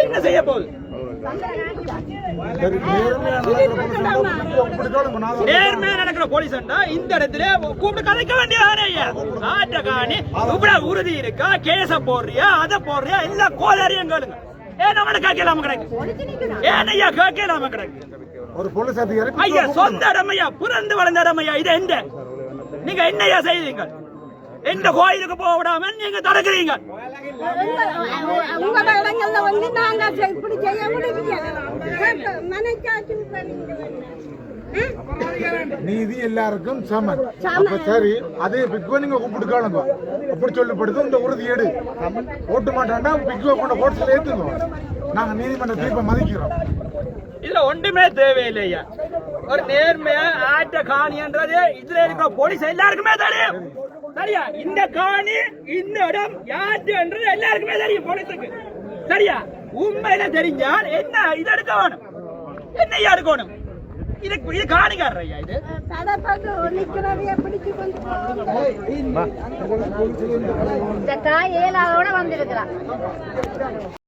என்ன செய்ய போகுது? நேர்மையா நடக்கிற போலீஸ் இந்த இடத்துல கூப்பிட்டு கதைக்க வேண்டியதானே காணி இவ்வளவு உறுதி இருக்கா கேச போடுறியா அதை போடுறியா எல்லாம் கோதாரியம் கேளுங்க. ஏன் நம்மள கேட்கலாம கிடக்கு? ஏன் ஐயா கேட்கலாம கிடக்கு? ஒரு போலீஸ் அதிகாரி ஐயா சொந்த இடமையா பிறந்து வளர்ந்த இடமையா இது எந்த? நீங்க என்னையா செய்தீங்க எந்த கோயிலுக்கு போக விடாம நீங்க தடுக்கிறீங்க? இடங்கள்ல வந்து நாங்க இப்படி செய்ய மனைச்சாச்சு நீதி எல்லாருக்கும் சமன். அப்ப சரி அதே பிக்வ நீங்க கூப்பிட்டுக்காளுங்க அப்படி சொல்லப்படுது இந்த உறுதி எடு. ஓட்டு மாட்டாண்டா பிக்வ கொண்ட கோட்ஸ்ல ஏத்துங்க. நாங்க நீதிமன்ற தீர்ப்பை மதிக்கிறோம். இதுல ஒன்றுமே தேவையில்லையா ஒரு நேர்மையா ஆட்ட காணின்றது இதுல இருக்கிற போலீஸ் எல்லாருக்குமே தெரியும். சரியா? இந்த காணி இந்த இடம் யாருன்றது எல்லாருக்குமே தெரியும் போலீஸுக்கு. சரியா? உண்மையில தெரிஞ்சால் என்ன இது எடுக்க வேணும்? என்ன எடுக்கணும் இது இது காணிக்காரர் ஐயா இது. இந்த தாய் ஏழாவோட வந்திருக்கிறான்